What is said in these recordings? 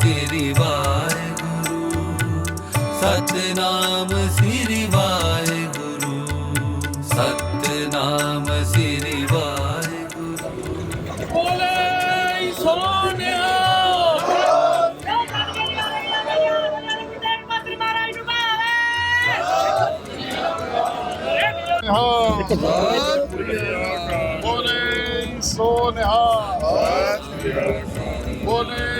ਸ੍ਰੀ ਵਾਹਿਗੁਰੂ। ਸਤਨਾਮ ਸ੍ਰੀ ਵਾਹਿਗੁਰੂ। ਸਤਨਾਮ ਸ੍ਰੀ ਵਾਹਿਗੁਰੂ। ਬੋਲੇ ਸੋਨਿਆ। ਬੋਲੇ ਸੋਨਿਆ। ਬੋਲੇ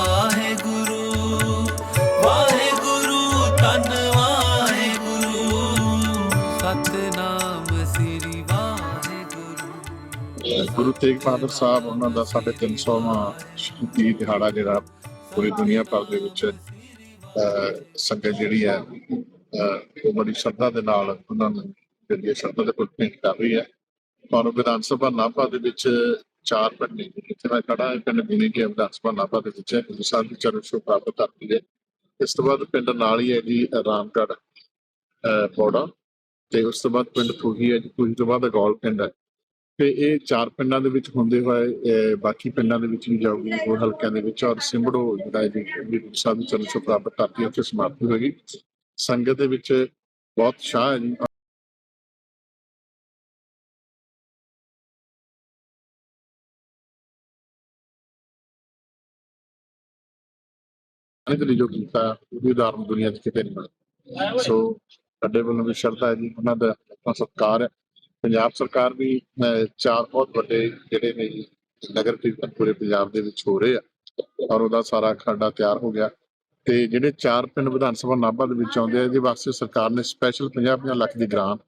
ਗੁਰੂ ਤੇਗ ਬਹਾਦਰ ਸਾਹਿਬ ਉਹਨਾਂ ਦਾ ਸਾਡੇ 300ਵਾਂ ਸ਼ਹੀਦੀ ਦਿਹਾੜਾ ਜਿਹੜਾ ਪੂਰੀ ਦੁਨੀਆ ਭਰ ਦੇ ਵਿੱਚ ਸੰਗਤ ਜਿਹੜੀ ਹੈ ਉਹ ਬੜੀ ਸ਼ਰਧਾ ਦੇ ਨਾਲ ਉਹਨਾਂ ਨੂੰ ਜਿਹੜੀ ਸ਼ਰਧਾ ਦੇ ਫੁੱਲ ਕਰ ਰਹੀ ਹੈ। ਔਰ ਵਿਧਾਨ ਸਭਾ ਨਾਭਾ ਦੇ ਵਿੱਚ ਚਾਰ ਪਿੰਡ ਨੇ ਜਿੱਥੇ ਮੈਂ ਖੜਾ ਹਾਂ ਪਿੰਡ ਬੁਣੀ ਕੇ ਵਿਧਾਨ ਸਭਾ ਨਾਭਾ ਦੇ ਵਿੱਚ ਹੈ ਗੁਰੂ ਸਾਹਿਬ ਦੀ ਚਰਨ ਛੋਹ ਪ੍ਰਾਪਤ ਕਰਦੀ ਹੈ ਇਸ ਤੋਂ ਬਾਅਦ ਪਿੰਡ ਨਾਲ ਹੀ ਹੈ ਜੀ ਰਾਮਗੜ੍ਹ ਅਹ, ਬੋੜਾ ਤੇ ਉਸ ਤੋਂ ਬਾਅਦ ਪਿੰਡ ਫੂਹੀ ਹੈ ਜੀ ਫੂਹੀ ਤੋਂ ਬਾਅਦ ਅਗੌਲ ਪਿੰਡ ਹੈ। ਤੇ ਇਹ ਚਾਰ ਪਿੰਡਾਂ ਦੇ ਵਿੱਚ ਹੁੰਦੇ ਹੋਏ ਬਾਕੀ ਪਿੰਡਾਂ ਦੇ ਵਿੱਚ ਵੀ ਜਾਊਗੀ, ਹੋਰ ਹਲਕਿਆਂ ਦੇ ਵਿੱਚ, ਔਰ ਸਿੰਬੜੋ ਜਿਹੜਾ ਹੈ ਜੀ ਗੁਰੂ ਸਾਹਿਬ ਦੀ ਚਰਨ ਛੋਹ ਪ੍ਰਾਪਤ ਕਰਦੀ ਉੱਥੇ ਸਮਾਪਤੀ ਹੋਏਗੀ। ਸੰਗਤ ਦੇ ਵਿੱਚ ਬਹੁਤ ਸ਼ਾਹ ਹੈ ਜੀ। ਇਹਦੇ ਜੋ ਕੀਤਾ, ਉਹਦੀ ਉਦਾਹਰਨ ਦੁਨੀਆ 'ਚ ਕਿਤੇ ਨਹੀਂ ਮਿਲਦੀ ਸੋ ਸਾਡੇ ਵੱਲੋਂ ਵੀ ਸ਼ਰਧਾ ਹੈ ਜੀ, ਉਹਨਾਂ ਦਾ ਆਪਣਾ ਸਤਿਕਾਰ ਹੈ। ਪੰਜਾਬ ਸਰਕਾਰ ਵੀ ਅਹ, ਚਾਰ ਬਹੁਤ ਵੱਡੇ ਜਿਹੜੇ ਨੇ ਨਗਰ ਕੀਰਤਨ ਪੂਰੇ ਪੰਜਾਬ ਦੇ ਵਿੱਚ ਹੋ ਰਹੇ ਆ ਔਰ ਉਹਦਾ ਸਾਰਾ ਖਰੜਾ ਤਿਆਰ ਹੋ ਗਿਆ ਤੇ ਜਿਹੜੇ ਚਾਰ ਪਿੰਡ ਵਿਧਾਨ ਸਭਾ ਨਾਭਾ ਦੇ ਵਿੱਚ ਆਉਂਦੇ ਆ ਇਹਦੇ ਵਾਸਤੇ ਸਰਕਾਰ ਨੇ ਸਪੈਸ਼ਲ 50-50 ਲੱਖ ਦੀ ਗ੍ਰਾਂਟ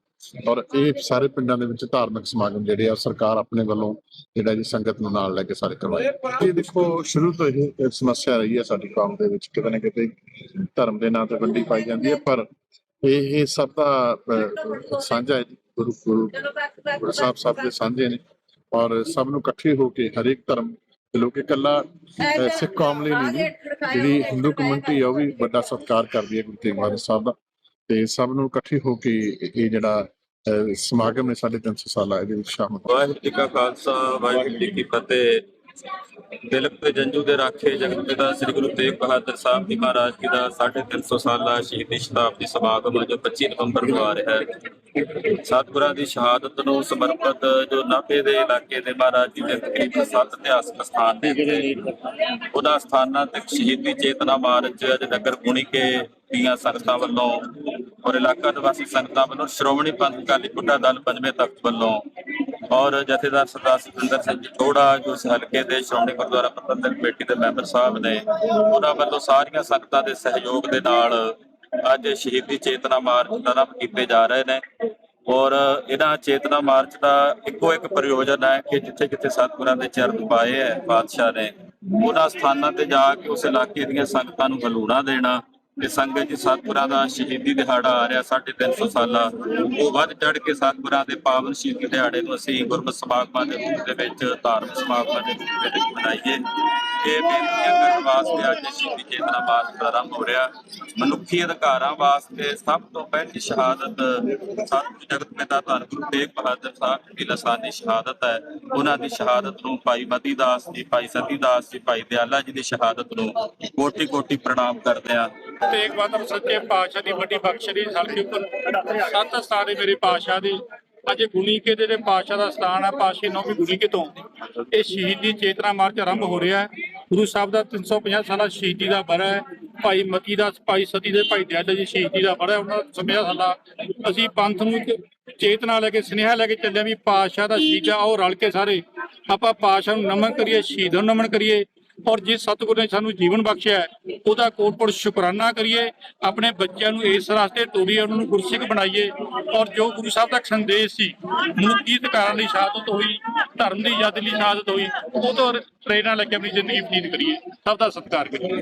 ਔਰ ਇਹ ਸਾਰੇ ਪਿੰਡਾਂ ਦੇ ਵਿੱਚ ਧਾਰਮਿਕ ਸਮਾਗਮ ਜਿਹੜੇ ਆ ਸਰਕਾਰ ਆਪਣੇ ਵੱਲੋਂ ਜਿਹੜਾ ਜੀ ਸੰਗਤ ਨੂੰ ਨਾਲ ਲੈ ਕੇ ਸਾਰੇ ਕਰਵਾਏ ਇਹ ਦੇਖੋ ਸ਼ੁਰੂ ਤੋਂ ਇਹ ਸਮੱਸਿਆ ਰਹੀ ਹੈ ਸਾਡੀ ਕੌਮ ਦੇ ਵਿੱਚ ਕਿਤੇ ਨਾ ਕਿਤੇ ਧਰਮ ਦੇ ਨਾਂ ਤੇ ਵੰਡੀ ਪਾਈ ਜਾਂਦੀ ਹੈ ਪਰ ਇਹ ਸਭ ਦਾ ਸਾਂਝਾ ਹੈ ਜੀ। ਗੁਰੂ ਗੁਰੂ ਗੁਰੂ ਸਾਹਿਬ ਸਭ ਦੇ ਸਾਂਝੇ ਨੇ ਔਰ ਸਭ ਨੂੰ ਇਕੱਠੇ ਹੋ ਕੇ ਹਰੇਕ ਧਰਮ ਦੇ ਲੋਕ ਇਕੱਲਾ ਸਿੱਖ ਕੌਮ ਲਈ ਨਹੀਂ ਜਿਹੜੀ ਹਿੰਦੂ ਕਮਿਊਨਿਟੀ ਆ ਉਹ ਵੀ ਵੱਡਾ ਸਤਿਕਾਰ ਕਰਦੀ ਹੈ ਗੁਰੂ ਤੇਗ ਬਹਾਦਰ ਸਾਹਿਬ ਦਾ। ਤੇ ਸਭ ਨੂੰ ਇਕੱਠੇ ਹੋ ਕੇ ਇਹ ਜਿਹੜਾ ਸਮਾਗਮ ਹੈ ਸਾਡੇ 300 ਸਾਲਾ ਇਹਦੇ ਵਿੱਚ ਸ਼ਾਮਲ। ਵਾਹਿਗੁਰੂ ਜੀ ਕਾ ਖਾਲਸਾ ਵਾਹਿਗੁਰੂ ਜੀ ਕੀ ਫਤਿਹ। ਦਿਲਕ ਤੇ ਜੰਜੂ ਦੇ ਰਾਖੇ ਜਗਤ ਸ੍ਰੀ ਗੁਰੂ ਤੇਗ ਬਹਾਦਰ ਸਾਹਿਬ ਜੀ ਮਹਾਰਾਜ ਜੀ ਦਾ 350 ਸਾਲਾ ਸ਼ਹੀਦੀ ਸ਼ਤਾਬਦੀ ਸਮਾਗਮ ਜੋ 25 ਨਵੰਬਰ ਨੂੰ ਆ ਰਿਹਾ ਹੈ। ਸਤਿਗੁਰਾਂ ਦੀ ਸ਼ਹਾਦਤ ਨੂੰ ਸਮਰਪਿਤ ਜੋ ਨਾਭੇ ਦੇ ਇਲਾਕੇ ਦੇ ਮਹਾਰਾਜ ਜੀ ਦੇ ਤਕਰੀਬਨ ਸੱਤ ਇਤਿਹਾਸਕ ਸਥਾਨ ਨੇ ਉਹਨਾਂ ਸਥਾਨਾਂ ਤੇ ਸ਼ਹੀਦੀ ਚੇਤਨਾ ਮਾਰਚ ਅੱਜ ਨਗਰ ਗੁਣੀਕੇ ਦੀਆਂ ਸੰਗਤਾਂ ਵੱਲੋਂ ਔਰ ਇਲਾਕਾ ਨਿਵਾਸੀ ਸੰਗਤਾਂ ਵੱਲੋਂ ਸ਼੍ਰੋਮਣੀ ਪੰਥ ਅਕਾਲੀ ਬੁੱਢਾ ਦਲ ਪੰਜਵੇਂ ਤਖਤ ਵੱਲੋਂ ਔਰ ਜਥੇਦਾਰ ਸਰਦਾਰ ਸਤਿੰਦਰ ਸਿੰਘ ਜੋੜਾ, ਜੋ ਇਸ ਹਲਕੇ ਦੇ ਸ਼੍ਰੋਮਣੀ ਗੁਰਦੁਆਰਾ ਪ੍ਰਬੰਧਕ ਕਮੇਟੀ ਦੇ ਮੈਂਬਰ ਸਾਹਿਬ ਨੇ, ਉਹਨਾਂ ਵੱਲੋਂ ਸਾਰੀਆਂ ਸੰਗਤਾਂ ਦੇ ਸਹਿਯੋਗ ਦੇ ਨਾਲ ਅੱਜ ਸ਼ਹੀਦੀ ਚੇਤਨਾ ਮਾਰਚ ਦਾ ਆਰੰਭ ਕੀਤੇ ਜਾ ਰਹੇ ਨੇ। ਔਰ ਇਹਨਾਂ ਚੇਤਨਾ ਮਾਰਚ ਦਾ ਇੱਕੋ ਇੱਕ ਪ੍ਰਯੋਜਨ ਹੈ ਕਿ ਜਿੱਥੇ ਜਿੱਥੇ ਸਤਿਗੁਰਾਂ ਦੇ ਚਰਨ ਪਾਏ ਹੈ, ਬਾਦਸ਼ਾਹ ਨੇ, ਉਹਨਾਂ ਸਥਾਨਾਂ ਤੇ ਜਾ ਕੇ ਉਸ ਇਲਾਕੇ ਦੀਆਂ ਸੰਗਤਾਂ ਨੂੰ ਗਲੂਣਾ ਦੇਣਾ ਤੇ ਸੰਗਤ ਜੀ ਸਤਿਗੁਰਾਂ ਦਾ ਸ਼ਹੀਦੀ ਦਿਹਾੜਾ ਆ ਰਿਹਾ 350 ਸਾਲਾ। ਉਹ ਵੱਧ ਚੜ ਕੇ ਸਤਿਗੁਰਾਂ ਦੇ ਪਾਵਨ ਸ਼ਹੀਦੀ ਦਿਹਾੜੇ ਨੂੰ ਅਸੀਂ ਗੁਰਮਤਿ ਸਮਾਗਮਾਂ ਦੇ ਰੂਪ ਦੇ ਵਿੱਚ, ਧਾਰਮਿਕ ਸਮਾਗਮਾਂ ਦੇ ਰੂਪ ਦੇ ਵਿੱਚ ਮਨਾਈਏ। ਇਹ ਬੇਨਤੀਆਂ ਕਰਨ ਵਾਸਤੇ ਅੱਜ ਸ਼ਹੀਦੀ ਚੇਤਨਾ ਮਾਰਚ ਆਰੰਭ ਹੋ ਰਿਹਾ। ਮਨੁੱਖੀ ਅਧਿਕਾਰਾਂ ਵਾਸਤੇ ਸਭ ਤੋਂ ਪਹਿਲੀ ਸ਼ਹਾਦਤ ਸਤਿਗੁਰੂ ਜਗਤ ਪਿਤਾ ਧੰਨ ਗੁਰੂ ਤੇਗ ਬਹਾਦਰ ਸਾਹਿਬ ਦੀ ਲਸਾਨੀ ਸ਼ਹਾਦਤ ਹੈ। ਉਹਨਾਂ ਦੀ ਸ਼ਹਾਦਤ ਨੂੰ ਭਾਈ ਮਤੀ ਦਾਸ ਜੀ, ਭਾਈ ਸਤੀ ਦਾਸ ਜੀ, ਭਾਈ ਦਿਆਲਾ ਜੀ ਦੀ ਸ਼ਹਾਦਤ ਨੂੰ ਕੋਟੀ ਕੋਟੀ ਪ੍ਰਣਾਮ ਕਰਦੇ ਹਾਂ। ਤੇਗ ਬਹਾਦਰ ਸੱਚੇ ਪਾਤਸ਼ਾਹ ਦੀ ਵੱਡੀ ਬਖਸ਼ਿਸ਼ ਹਲਕੇ ਉੱਪਰ ਸੱਤ ਸਥਾਨ ਮੇਰੇ ਪਾਤਸ਼ਾਹ ਦੀ। ਅੱਜ ਗੁਣੀਕੇ ਦੇ ਪਾਤਸ਼ਾਹ ਦਾ ਸਥਾਨ ਹੈ ਪਾਤਸ਼ਾਹ ਨੌਵੀਂ ਗੁਣੀਕੇ ਤੋਂ ਇਹ ਸ਼ਹੀਦੀ ਚੇਤਨਾ ਮਾਰਚ ਆਰੰਭ ਹੋ ਰਿਹਾ ਹੈ। ਗੁਰੂ ਸਾਹਿਬ ਦਾ 350 ਸਾਲਾ ਸ਼ਹੀਦੀ ਦਾ ਬਰਾ ਹੈ। ਭਾਈ ਮਤੀ ਦਾ, ਭਾਈ ਸਤੀ ਦੇ, ਭਾਈ ਦਿਆਲਾ ਜੀ ਸ਼ਹੀਦੀ ਦਾ ਬੜਾ ਉਹਨਾਂ ਦਾ ਸਮਿਆ ਸਾਡਾ ਅਸੀਂ ਪੰਥ ਨੂੰ ਚੇਤਨਾ ਲੈ ਕੇ, ਸੁਨੇਹਾ ਲੈ ਕੇ ਚੱਲਿਆ ਵੀ ਪਾਤਸ਼ਾਹ ਦਾ ਸ਼ਹੀਦਾ ਉਹ ਰਲ ਕੇ ਸਾਰੇ। ਆਪਾਂ ਪਾਤਸ਼ਾਹ ਨੂੰ ਨਮਨ ਕਰੀਏ, ਸ਼ਹੀਦ ਨੂੰ ਨਮਨ ਕਰੀਏ। ਔਰ ਜਿਸ ਸਤਿਗੁਰ ਨੇ ਸਾਨੂੰ ਜੀਵਨ ਬਖਸ਼ਿਆ ਹੈ, ਉਹਦਾ ਕੋਟ-ਕੋਟ ਸ਼ੁਕਰਾਨਾ ਕਰੀਏ ਆਪਣੇ ਬੱਚਿਆਂ ਨੂੰ ਇਸ ਰਸਤੇ ਤੋਰੀਏ ਉਹਨਾਂ ਨੂੰ ਗੁਰਸਿੱਖ ਬਣਾਈਏ। ਔਰ ਜੋ ਗੁਰੂ ਸਾਹਿਬ ਦਾ ਸੰਦੇਸ਼ ਸੀ ਮਨੁੱਖੀ ਕਾਰਨ ਲਈ ਸ਼ਹਾਦਤ ਹੋਈ ਧਰਮ ਦੀ ਆਜ਼ਾਦੀ ਲਈ ਸ਼ਹਾਦਤ ਹੋਈ ਉਹ ਤੋਂ ਪ੍ਰੇਰਨਾ ਲੈ ਕੇ ਆਪਣੀ ਜ਼ਿੰਦਗੀ ਬਤੀਤ ਕਰੀਏ। ਸਭ ਦਾ ਸਤਿਕਾਰ ਕਰੀਏ।